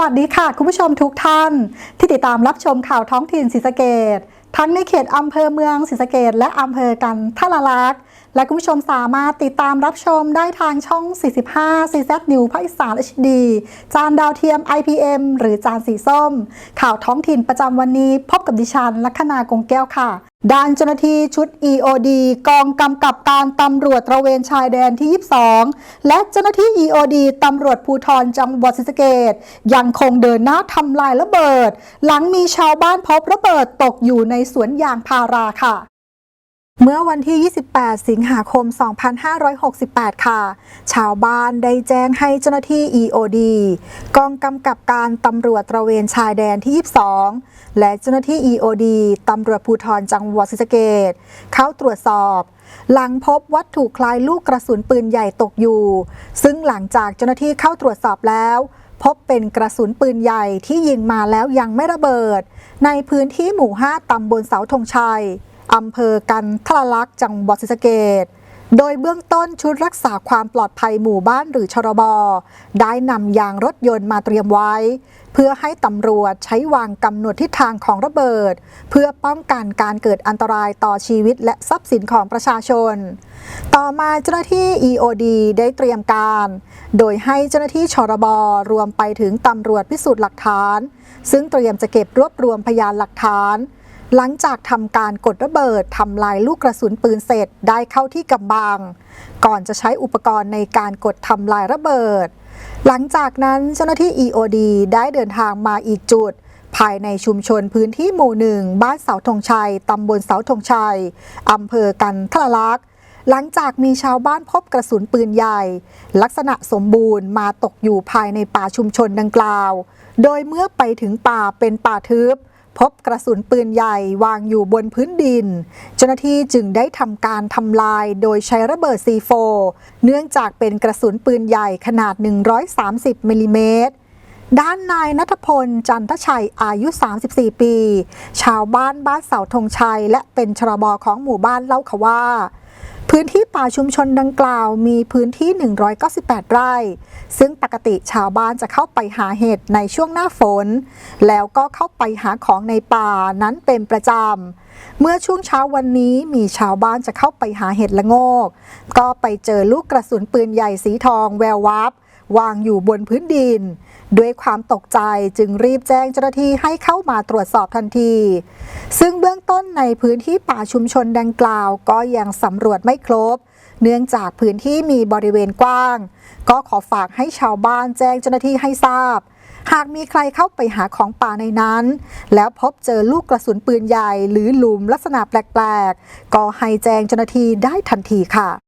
วัสดีค่ะ คุณผู้ชมทุกท่าน ที่ติดตามรับชมข่าวท้องถิ่นศรีสะเกดทั้งในเขตอำเภอเมืองศรีสะเกดและอำเภอกันทะละลักษณ์และคุณผู้ชมสามารถติดตามรับชมได้ทางช่อง 45 CZ New ภาคอีสาน HD จานดาวเทียม IPM หรือจานสีส้ม ข่าวท้องถิ่นประจำวันนี้พบกับดิฉันลัคนากงแก้วค่ะ ด้านเจ้าหน้าที่ชุด EOD กองกำกับการตำรวจตระเวนชายแดนที่ 22 และเจ้าหน้าที่ EOD ตำรวจภูธรจังหวัดศรีสะเกษยังคงเดินหน้าทำลายระเบิด หลังมีชาวบ้านพบระเบิดตกอยู่ในในสวนยางพาราค่ะ เมื่อวันที่ 28 สิงหาคม 2568 ค่ะ ชาวบ้านได้แจ้งให้เจ้าหน้าที่ EOD กองกำกับการตำรวจตระเวนชายแดนที่ 22 และเจ้าหน้าที่ EOD ตำรวจภูธรจังหวัดศรีสะเกษเข้าตรวจสอบหลังพบวัตถุคล้ายลูกกระสุนปืนใหญ่ตกอยู่ ซึ่งหลังจากเจ้าหน้าที่เข้าตรวจสอบแล้ว พบเป็นกระสุนปืนใหญ่ที่ยิงมาแล้วยังไม่ระเบิด ในพื้นที่หมู่ 5 ตำบลเสาธงชัย อำเภอกันทะลักษณ์จังหวัดศรีสะเกด โดยเบื้องต้นชุดรักษาความปลอดภัยหมู่บ้านหรือชรบได้นำยางรถยนต์มาเตรียมไว้ เพื่อให้ตำรวจใช้วางกำหนดทิศทางของระเบิด เพื่อป้องกันการเกิดอันตรายต่อชีวิตและทรัพย์สินของประชาชน ต่อมาเจ้าหน้าที่ EOD ได้เตรียมการ โดยให้เจ้าหน้าที่ชรบรวมไปถึงตำรวจพิสูจน์หลักฐาน ซึ่งเตรียมจะเก็บรวบรวมพยานหลักฐาน หลังจากทำการกดระเบิดทำลายลูกกระสุนปืนเสร็จได้เข้าที่กำบัง ก่อนจะใช้อุปกรณ์ในการกดทำลายระเบิด หลังจากนั้นเจ้าหน้าที่ EOD ได้เดินทางมาอีกจุด ภายในชุมชนพื้นที่หมู่หนึ่งบ้านเสาธงชัยตำบลเสาธงชัยอำเภอกันทะลักษณ์หลังจากมีชาวบ้านพบกระสุนปืนใหญ่ ลักษณะสมบูรณ์มาตกอยู่ภายในป่าชุมชนดังกล่าว โดยเมื่อไปถึงป่าเป็นป่าทึบ พบกระสุนปืนใหญ่วางอยู่บนพื้นดิน เจ้าหน้าที่จึงได้ทำการทำลายโดยใช้ระเบิด C4 เนื่องจากเป็นกระสุนปืนใหญ่ขนาด 130มิลลิเมตรด้านนายนัทพล จันทชัยอายุ 34 ปี ชาวบ้านบ้านเสาธงชัย และเป็นชรบอของหมู่บ้านเล่าขว่า พื้นที่ป่าชุมชนดังกล่าวมีพื้นที่ 198 ไร่ ซึ่งปกติชาวบ้านจะเข้าไปหาเห็ดในช่วงหน้าฝน แล้วก็เข้าไปหาของในป่านั้นเป็นประจำ เมื่อช่วงเช้าวันนี้มีชาวบ้านจะเข้าไปหาเห็ดละโงก ก็ไปเจอลูกกระสุนปืนใหญ่สีทองแวววับ วางอยู่บนพื้นดิน ด้วยความตกใจจึงรีบแจ้งเจ้าหน้าที่ให้เข้ามาตรวจสอบทันที ซึ่งเบื้องต้นในพื้นที่ป่าชุมชนดังกล่าว ก็ยังสำรวจไม่ครบ เนื่องจากพื้นที่มีบริเวณกว้าง ก็ขอฝากให้ชาวบ้านแจ้งเจ้าหน้าที่ให้ทราบหากมีใครเข้าไปหาของป่าในนั้น แล้วพบเจอลูกกระสุนปืนใหญ่ หรือหลุมลักษณะแปลก ๆ ก็ให้แจ้งเจ้าหน้าที่ได้ทันทีค่ะ